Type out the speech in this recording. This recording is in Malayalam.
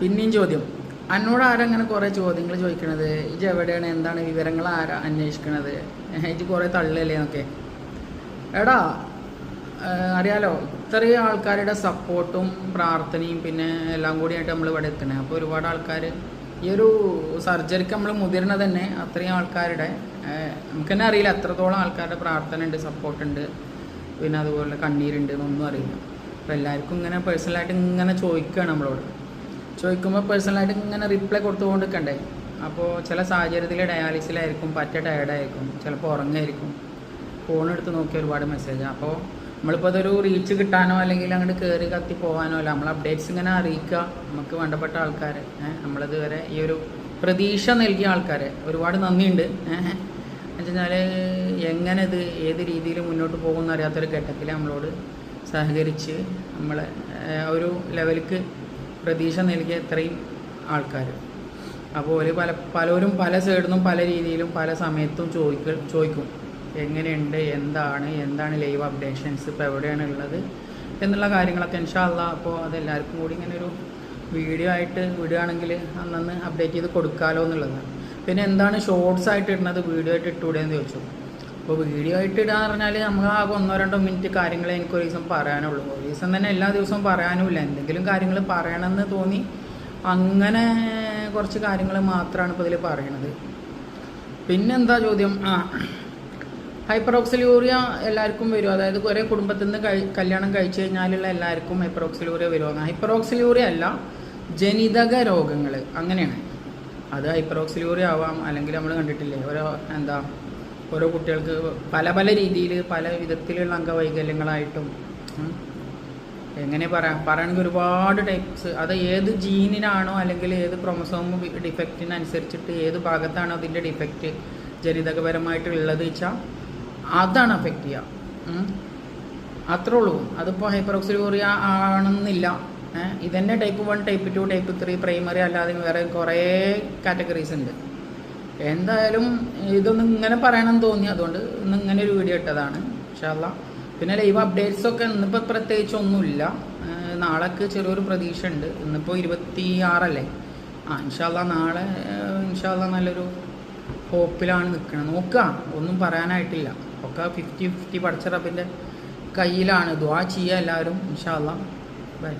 പിന്നെയും ചോദ്യം. എന്നോട് ആരങ്ങനെ കുറേ ചോദ്യങ്ങൾ ചോദിക്കണത്? ഇത് എവിടെയാണ്? എന്താണ്? വിവരങ്ങൾ ആരാ അന്വേഷിക്കണത്? ഇത് കുറേ തള്ളല്ലേ എന്നൊക്കെ. എടാ അറിയാലോ ഇത്രയും ആൾക്കാരുടെ സപ്പോർട്ടും പ്രാർത്ഥനയും പിന്നെ എല്ലാം കൂടിയായിട്ട് നമ്മൾ ഇവിടെ എത്തണേ. അപ്പോൾ ഒരുപാട് ആൾക്കാർ ഈ ഒരു സർജറിക്ക് നമ്മൾ മുതിർന്ന തന്നെ അത്രയും ആൾക്കാരുടെ നമുക്ക് തന്നെ അറിയില്ല. എത്രത്തോളം ആൾക്കാരുടെ പ്രാർത്ഥന ഉണ്ട് സപ്പോർട്ട് ഉണ്ട്. പിന്നെ അതുപോലെ കണ്ണീരുണ്ട് എന്നൊന്നും അറിയില്ല. അപ്പോൾ എല്ലാവർക്കും ഇങ്ങനെ പേഴ്സണലായിട്ട് ഇങ്ങനെ ചോദിക്കുകയാണ് നമ്മളോട്. ചോദിക്കുമ്പോൾ പേഴ്സണലായിട്ട് ഇങ്ങനെ റിപ്ലൈ കൊടുത്തുകൊണ്ട് നിൽക്കണ്ടേ അപ്പോൾ ചില സാഹചര്യത്തിൽ ഡയാലിസിലായിരിക്കും പറ്റ ടയർഡായിരിക്കും ചിലപ്പോൾ ഉറങ്ങായിരിക്കും. ഫോൺ എടുത്ത് നോക്കി ഒരുപാട് മെസ്സേജ് അപ്പോൾ നമ്മളിപ്പോൾ അതൊരു റീച്ച് കിട്ടാനോ അല്ലെങ്കിൽ അങ്ങോട്ട് കയറി കത്തി പോകാനോ അല്ല നമ്മൾ അപ്ഡേറ്റ്സ് ഇങ്ങനെ അറിയിക്കുക നമുക്ക് വേണ്ടപ്പെട്ട ആൾക്കാരെ നമ്മളിത് വരെ ഈ ഒരു പ്രതീക്ഷ നൽകിയ ആൾക്കാരെ. ഒരുപാട് നന്ദിയുണ്ട് വെച്ചാൽ എങ്ങനെ ഇത് ഏത് രീതിയിൽ മുന്നോട്ട് പോകുമെന്ന് അറിയാത്തൊരു ഘട്ടത്തിൽ നമ്മളോട് സഹകരിച്ച് നമ്മളെ ഒരു ലെവലിക്ക് പ്രതീക്ഷ നൽകിയ ഇത്രയും ആൾക്കാർ. അപ്പോൾ ഒരു പല പലരും പല സൈഡിൽ പല രീതിയിലും പല സമയത്തും ചോദിക്ക ചോദിക്കും. എങ്ങനെയുണ്ട്? എന്താണ്? എന്താണ് ലൈവ് അപ്ഡേഷൻസ് ഇപ്പോൾ എവിടെയാണ് ഉള്ളത്? എന്നുള്ള കാര്യങ്ങളൊക്കെ ഇൻഷാല്ല അപ്പോൾ അതെല്ലാവർക്കും കൂടി ഇങ്ങനെ ഒരു വീഡിയോ ആയിട്ട് വിടുകയാണെങ്കിൽ അന്നന്ന് അപ്ഡേറ്റ് ചെയ്ത് കൊടുക്കാമല്ലോ എന്നുള്ളതാണ്. പിന്നെ എന്താണ് ഷോർട്സ് ആയിട്ട് ഇടുന്നത്? വീഡിയോ ആയിട്ട് ഇട്ടുകൂടെ എന്ന് ചോദിച്ചു. അപ്പോൾ വീഡിയോ ആയിട്ട് ഇടാന്ന് പറഞ്ഞാൽ നമുക്ക് ആകെ ഒന്നോ രണ്ടോ മിനിറ്റ് കാര്യങ്ങൾ എനിക്ക് ഒരു ദിവസം പറയാനുള്ളൂ. ഒരു ദിവസം തന്നെ എല്ലാ ദിവസവും പറയാനുമില്ല. എന്തെങ്കിലും കാര്യങ്ങൾ പറയണമെന്ന് തോന്നി അങ്ങനെ കുറച്ച് കാര്യങ്ങൾ മാത്രമാണ് ഇപ്പോൾ ഇതിൽ പറയണത്. പിന്നെന്താ ചോദ്യം? ആ ഹൈപ്പറോക്സിലൂറിയ എല്ലാവർക്കും വരും അതായത് കുറേ കുടുംബത്തിൽ നിന്ന് കഴി കല്യാണം കഴിച്ചു കഴിഞ്ഞാലുള്ള എല്ലാവർക്കും ഹൈപ്പറോക്സിലൂറിയ വരുമെന്ന് ഹൈപ്പറോക്സിലൂറിയ അല്ല ജനിതക രോഗങ്ങൾ അങ്ങനെയാണ്. അത് ഹൈപ്പറോക്സിലൂറിയ ആവാം അല്ലെങ്കിൽ നമ്മൾ കണ്ടിട്ടില്ലേ? ഓരോ എന്താ ഓരോ കുട്ടികൾക്ക് പല പല രീതിയിൽ പല വിധത്തിലുള്ള അംഗവൈകല്യങ്ങളായിട്ടും എങ്ങനെ പറയാം പറയുകയാണെങ്കിൽ ഒരുപാട് ടൈപ്സ് അത് ഏത് ജീനിനാണോ അല്ലെങ്കിൽ ഏത് ക്രോമസോം ഡിഫക്റ്റിനനുസരിച്ചിട്ട് ഏത് ഭാഗത്താണോ അതിന്റെ ഡിഫക്റ്റ് ജനിതകപരമായിട്ടുള്ളത് വെച്ചാൽ അതാണ് അഫക്റ്റ് ചെയ്യുക അത്രേ ഉള്ളൂ. അതിപ്പോൾ ഹൈപ്പറോക്സിലൂറിയ ആണെന്നില്ല. ഇതന്നെ type one type two type three primary അല്ലാതെ വേറെ കുറേ കാറ്റഗറീസ് ഉണ്ട്. എന്തായാലും ഇതൊന്നും ഇങ്ങനെ പറയണം തോന്നി. അതുകൊണ്ട് ഇന്ന് ഇങ്ങനെ ഒരു വീഡിയോ ഇട്ടതാണ്. ഇൻഷാല്ല പിന്നെ ലൈവ് അപ്ഡേറ്റ്സ് ഒക്കെ ഇന്നിപ്പോൾ പ്രത്യേകിച്ച് ഒന്നുമില്ല. നാളേക്ക് ചെറിയൊരു പ്രതീക്ഷ ഉണ്ട് ഇന്നിപ്പോൾ ഇരുപത്തി ആറല്ലേ ആ ഇൻഷാല്ല നാളെ ഇൻഷാല്ല നല്ലൊരു ഹോപ്പിലാണ് നിൽക്കുന്നത് നോക്കുക ഒന്നും പറയാനായിട്ടില്ല. ഒക്കെ ഫിഫ്റ്റി ഫിഫ്റ്റി പഠിച്ച റബിന്റെ കയ്യിലാണ്. ദ്വാ ചെയ്യുക എല്ലാവരും ഇൻഷാല്ല ബൈ